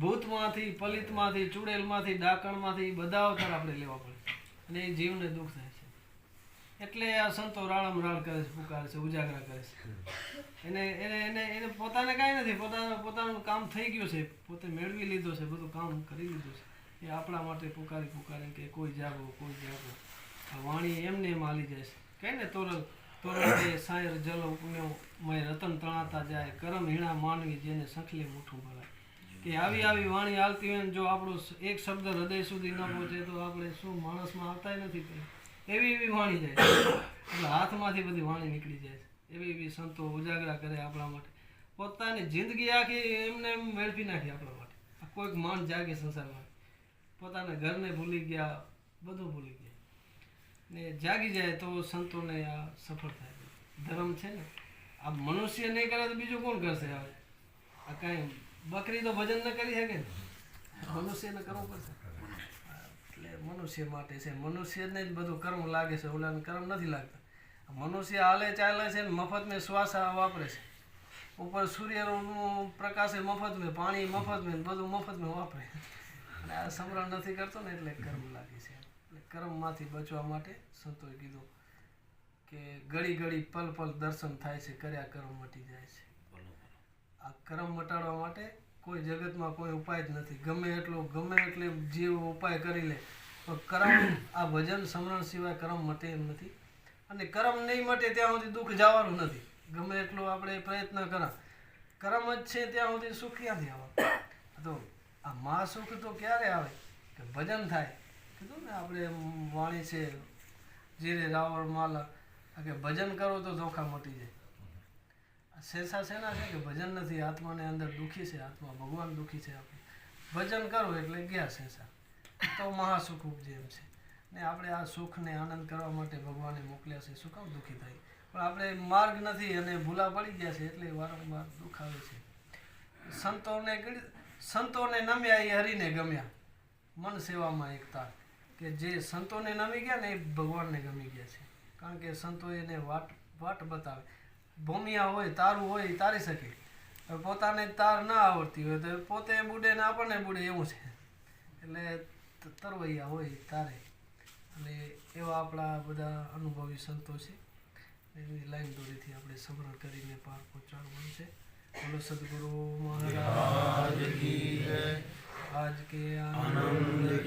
ભૂતમાંથી, પલિતમાંથી, ચૂડેલમાંથી, ડાકણમાંથી બધા અવતાર આપણે લેવા પડે. અને એ જીવને દુઃખ થાય છે. એટલે આ સંતો રાળમ રાળ કરે છે, પુકારે છે, ઉજાગરા કરે છે. એને એને એને એને પોતાને કાંઈ નથી, પોતાનું પોતાનું કામ થઈ ગયું છે. પોતે મેળવી લીધો છે, બધું કામ કરી લીધું છે. એ આપણા માટે પુકારી પુકારી કે કોઈ જાગો કોઈ જાગો. આ વાણી એમને એમ હાલી જાય છે. કહે ને તોરલ કે સાયર જલ ઉપમ્યો મય રતન તણાતા જાય. કરમ હીણા માનવી જેને સંખલે મુઠું ભરાય. કે આવી આવી વાણી હાલતી હોય જો આપણું એક શબ્દ હૃદય સુધી ન પહોંચે તો આપણે શું માણસમાં આવતાય નથી. એવી એવી વાણી જાય. એટલે હાથમાંથી બધી વાણી નીકળી જાય. એવી એવી સંતો ઉજાગરા કરે આપણા માટે. પોતાની જિંદગી આખી એમને એમ વેડફી નાખી આપણા માટે. કોઈક માન જાગે સંસારમાં. પોતાના ઘરને ભૂલી ગયા, બધું ભૂલી ગયા. ને જાગી જાય તો સંતોને આ સફળ થાય. ધર્મ છે ને, આ મનુષ્ય નહીં કરે તો બીજું કોણ કરશે હવે? આ કાંઈ બકરી તો ભજન ન કરી શકે ને. મનુષ્યને કરવું પડશે. એટલે મનુષ્ય માટે છે. મનુષ્યને જ બધું કર્મ લાગે છે. ઓલાને કર્મ નથી લાગતા. મનુષ્ય હાલે ચાલે છે ને મફત મેં શ્વાસ વાપરે છે. ઉપર સૂર્યનું પ્રકાશ એ મફત મેં પાણી મફત મેં બધું મફત મેં વાપરે. અને આ સમરણ નથી કરતો ને એટલે કર્મ લાગે છે. કર્મમાંથી બચવા માટે સંતોએ કીધું કે ઘડી ઘડી પલ પલ દર્શન થાય છે કર્યા કર્મ મટી જાય છે. આ કર્મ મટાડવા માટે કોઈ જગતમાં કોઈ ઉપાય જ નથી. ગમે એટલો ગમે એટલે જીવ ઉપાય કરી લે પણ કર્મ આ ભજન સમરણ સિવાય કર્મ મટે એમ નથી. અને કર્મ નહીં મટે ત્યાં સુધી દુઃખ જવાનું નથી. ગમે એટલો આપણે પ્રયત્ન કરા. કર્મ જ છે ત્યાં સુધી સુખ ક્યાંથી આવે? તો આ મહા સુખ તો ક્યારે આવે? કે ભજન થાય. કીધું ને આપણે વાણી છે, જીરે, રાવણ, માલા કે ભજન કરો તો ધોખા મટી જાય. શેષા શેના છે કે ભજન નથી, આત્માને અંદર દુઃખી છે, આત્મા ભગવાન દુઃખી છે આપણે. ભજન કરો એટલે ગયા શેષા તો મહાસુખ ઉપજે એમ છે. ને આપણે આ સુખને આનંદ કરવા માટે ભગવાને મોકલ્યા છે. શું દુઃખી થાય? પણ આપણે માર્ગ નથી અને ભૂલા પડી ગયા છે એટલે વારંવાર દુઃખ આવે છે. સંતોને સંતોને નમ્યા એ હરીને ગમ્યા. મન સેવામાં એકતા. કે જે સંતોને નમી ગયા ને એ ભગવાનને ગમી ગયા છે. કારણ કે સંતો એને વાટ વાટ બતાવે. ભૂમિયા હોય, તારું હોય તારી શકે. પોતાને તાર ના આવડતી હોય તો પોતે બુડે ને આપણને બુડે એવું છે. એટલે તરવૈયા હોય તારે. અને એવા આપણા બધા અનુભવી સંતો છે. એની લાઈન દોરીથી આપણે સમરણ કરીને પાર પહોંચાડવાનું છે. બોલો સદગુરુ મહારાજ આજ કે આનંદ